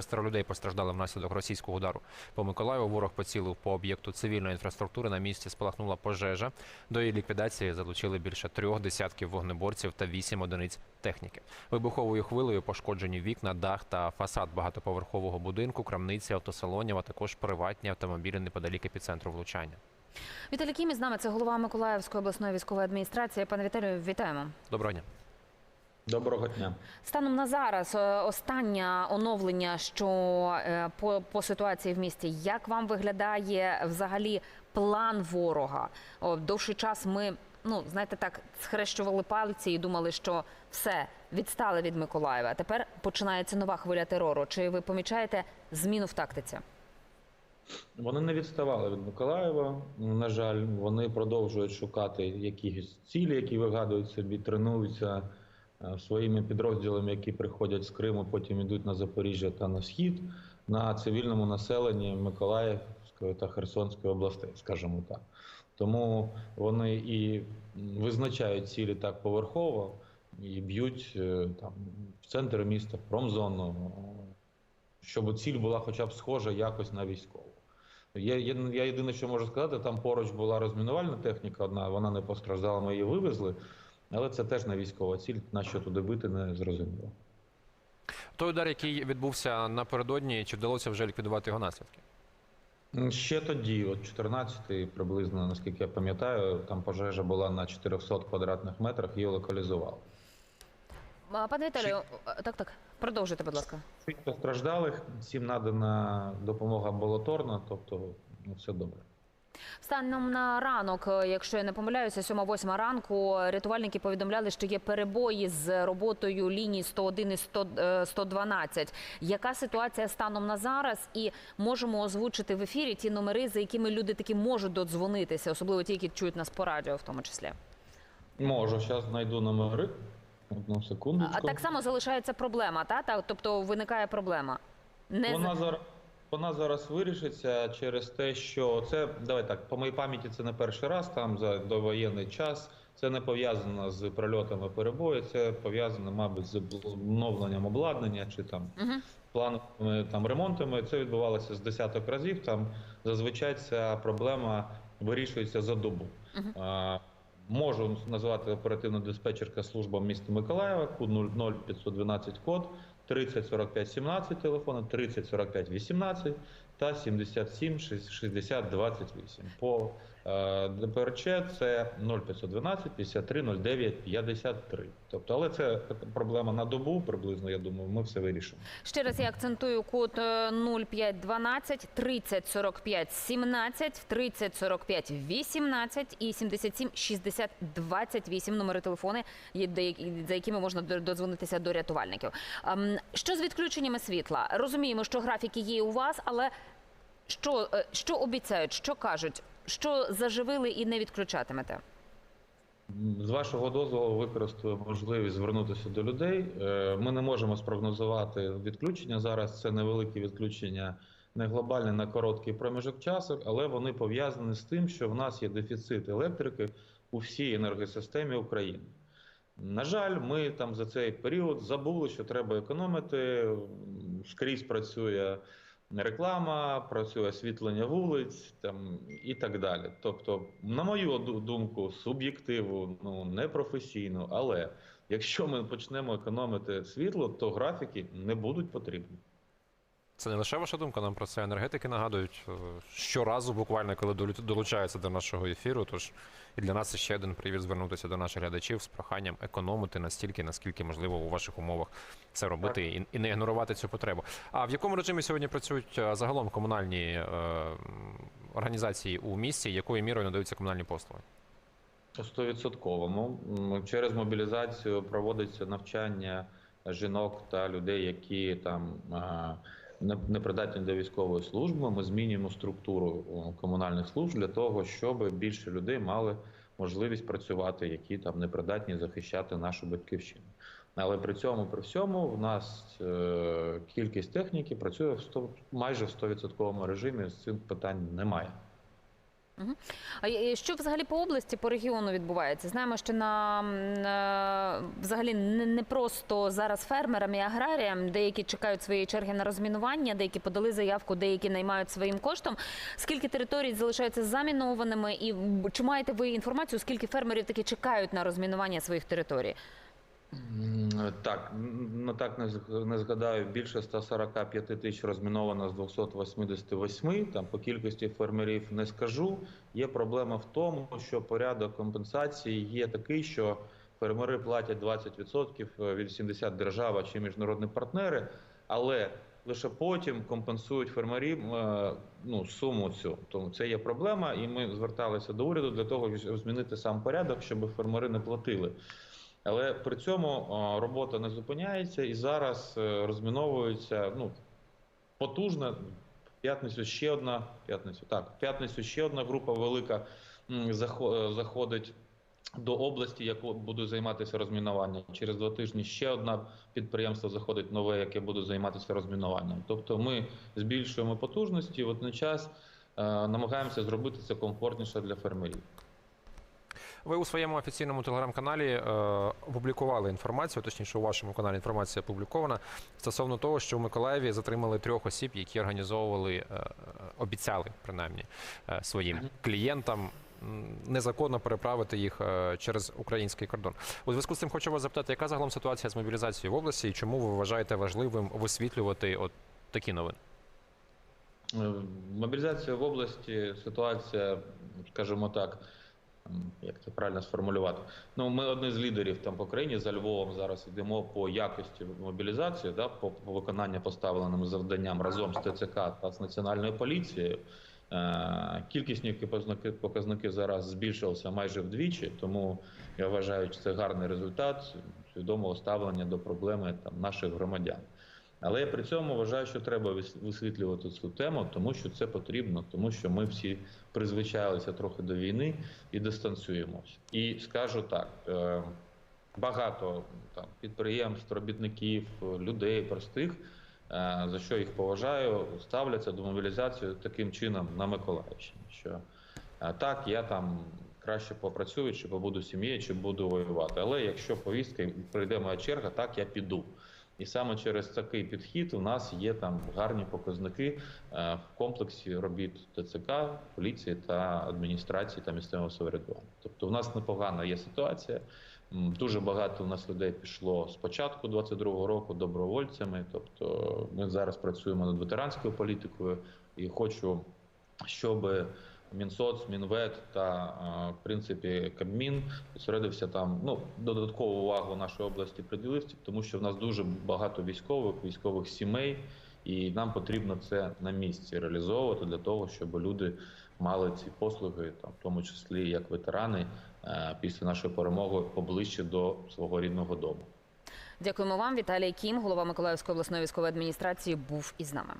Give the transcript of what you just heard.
Шестеро людей постраждали внаслідок російського удару. По Миколаєву ворог поцілив по об'єкту цивільної інфраструктури. На місці спалахнула пожежа. До її ліквідації залучили більше трьох десятків вогнеборців та вісім одиниць техніки. Вибуховою хвилею пошкоджені вікна, дах та фасад багатоповерхового будинку, крамниці, автосалонів, а також приватні автомобілі неподалік епіцентру влучання. Віталій Кімі з нами це голова Миколаївської обласної військової адміністрації. Пане Віталію, вітаємо. Доброго дня. Доброго дня. Станом на зараз е, останнє оновлення, що е, по, по ситуації в місті, як вам виглядає взагалі план ворога? О, довший час ми, ну знаєте, так схрещували пальці і думали, що все відстали від Миколаєва. Тепер починається нова хвиля терору. Чи ви помічаєте зміну в тактиці? Вони не відставали від Миколаєва. На жаль, вони продовжують шукати якісь цілі, які вигадують собі, тренуються своїми підрозділами, які приходять з Криму, потім йдуть на Запоріжжя та на схід на цивільному населенні Миколаївської та Херсонської областей, скажімо так. Тому вони і визначають цілі так поверхово і б'ють е, там в центр міста, в промзону, щоб ціль була хоча б схожа якось на військову. Я, я, я єдине, що можу сказати, там поруч була розмінувальна техніка одна, вона не постраждала, ми її вивезли, але це теж не військова ціль, на що туди бити, не зрозуміло. Той удар, який відбувся напередодні, чи вдалося вже ліквідувати його наслідки? Ще тоді, от 14-й, приблизно, наскільки я пам'ятаю, там пожежа була на 400 квадратних метрах, її локалізували. А, Пане Віталію, так, так, продовжуйте, будь ласка. Всіх постраждалих, всім надана допомога амбулаторна, тобто ну, все добре. Станом на ранок, е, якщо я не помиляюся, 7-8 ранку рятувальники повідомляли, що є перебої з роботою ліній 101 і 100, е, 112. Яка ситуація станом на зараз? І можемо озвучити в ефірі ті номери, за якими люди таки можуть додзвонитися, особливо ті, які чують нас по радіо, в тому числі. Можу, зараз знайду номери. Одну секундочку. А так само залишається проблема, та тобто виникає проблема. Не Вона зараз вона зараз вирішиться через те, що це давай так, по моїй пам'яті це не перший раз. Там за довоєнний час це не пов'язано з прильотами перебою, це пов'язано, мабуть, з обновленням обладнання чи там Мгм. плановими там ремонтами. Це відбувалося з десяток разів. Там зазвичай ця проблема вирішується за добу. Мгм. А, Можу назвати оперативно диспетчерка служба міста Миколаєва, код 00512 код 30 45 17 телефону, 30 45 18 та 77 60 28. По ДПРЧ це 0512 53 09 53. Тобто, але це проблема на добу приблизно, я думаю, ми все вирішимо. Ще раз я акцентую код е, 0512 30 45 17, 30 45 18 і 77 60 28 номери телефони, за якими можна до- додзвонитися до рятувальників. Ем, Що з відключеннями світла? Розуміємо, що графіки є у вас, але що, е, що обіцяють, що кажуть, що заживили і не відключатимете? З вашого дозволу використаю можливість звернутися до людей. Е, Ми не можемо спрогнозувати відключення зараз. Це невеликі відключення, не глобальне на короткий проміжок часу, але вони пов'язані з тим, що в нас є дефіцит електрики у всій енергосистемі України. На жаль, ми там за цей період забули, що треба економити. Скрізь працює реклама, працює освітлення вулиць там і так далі. Тобто, на мою ду- думку, суб'єктиву, ну непрофесійну, але якщо ми почнемо економити світло, то графіки не будуть потрібні. Це не лише ваша думка, нам про це енергетики нагадують е, щоразу, буквально коли долучаються до нашого ефіру. Тож і для нас ще один привід звернутися до наших глядачів з проханням економити настільки, наскільки можливо у ваших умовах це робити і, і не ігнорувати цю потребу. А в якому режимі сьогодні працюють е, загалом комунальні е, організації у місті, якою мірою надаються комунальні послуги? Стовідсотковому через мобілізацію проводиться навчання жінок та людей, які там не- непридатні до військової служби. Ми змінюємо структуру комунальних служб для того, щоб більше людей мали можливість працювати, які там непридатні захищати нашу батьківщину. Але при цьому, при всьому, в нас е, кількість техніки працює в 100, майже в 100% режимі. З цим питань немає. А е, що взагалі по області, по регіону відбувається? Знаємо, що на е, взагалі не, просто зараз фермерам і аграріям, деякі чекають своєї черги на розмінування, деякі подали заявку, деякі наймають своїм коштом. Скільки територій залишаються замінованими, і чи маєте ви інформацію, скільки фермерів таки чекають на розмінування своїх територій? Так, ну так не згадаю, більше 145 тисяч розміновано з 288, там по кількості фермерів не скажу. Є проблема в тому, що порядок компенсації є такий, що фермери платять 20% від 80 держава чи міжнародні партнери, але лише потім компенсують фермерів е, ну, суму цю. Тому це є проблема, і ми зверталися до уряду для того, щоб змінити сам порядок, щоб фермери не платили. Але при цьому робота не зупиняється і зараз е, розміновується ну, потужна. П'ятницю ще одна п'ятницю. Так, п'ятницю ще одна група велика е, заходить до області, яку буде займатися розмінуванням. Через два тижні ще одна підприємство заходить нове, яке буде займатися розмінуванням. Тобто ми збільшуємо потужності, водночас е, намагаємося зробити це комфортніше для фермерів. Ви у своєму офіційному телеграм-каналі е, опублікували інформацію, точніше, у вашому каналі інформація опублікована стосовно того, що в Миколаєві затримали трьох осіб, які організовували, е, е, обіцяли принаймні е, своїм клієнтам. Незаконно переправити їх е, через український кордон. У зв'язку з цим хочу вас запитати, яка загалом ситуація з мобілізацією в області і чому ви вважаєте важливим висвітлювати от такі новини? Е, Мобілізація в області ситуація, скажімо так, як це правильно сформулювати. Ну, ми одні з лідерів там по країні за Львовом зараз йдемо по якості мобілізації, да, по, по виконанню поставленим завданням разом з ТЦК та з національною поліцією. Е, Кількісні показники, зараз збільшилися майже вдвічі, тому я вважаю, що це гарний результат свідомого ставлення до проблеми там наших громадян. Але я при цьому вважаю, що треба вис- висвітлювати цю тему, тому що це потрібно, тому що ми всі призвичайлися трохи до війни і дистанціюємося. І скажу так: е, багато там підприємств, робітників, людей простих, за що їх поважаю, ставляться до мобілізації таким чином на Миколаївщині. Що е, так, я там краще попрацюю, чи побуду сім'єю, чи буду воювати. Але якщо повістка прийде моя черга, так я піду. І саме через такий підхід у нас є там гарні показники е, в комплексі робіт ТЦК, поліції та адміністрації та місцевого самоврядування. Тобто, у нас непогана є ситуація. Дуже багато у нас людей пішло з початку 22-го року добровольцями. Тобто, ми зараз працюємо над ветеранською політикою і хочу, щоб Мінсоц, Мінвет та е, в принципі Кабмін зосередився там. Ну додаткову увагу нашої області приділив, тому що в нас дуже багато військових, військових сімей, і нам потрібно це на місці реалізовувати для того, щоб люди мали ці послуги, там в тому числі як ветерани, після нашої перемоги поближче до свого рідного дому. Дякуємо вам. Віталій Кім, голова Миколаївської обласної військової адміністрації, був із нами.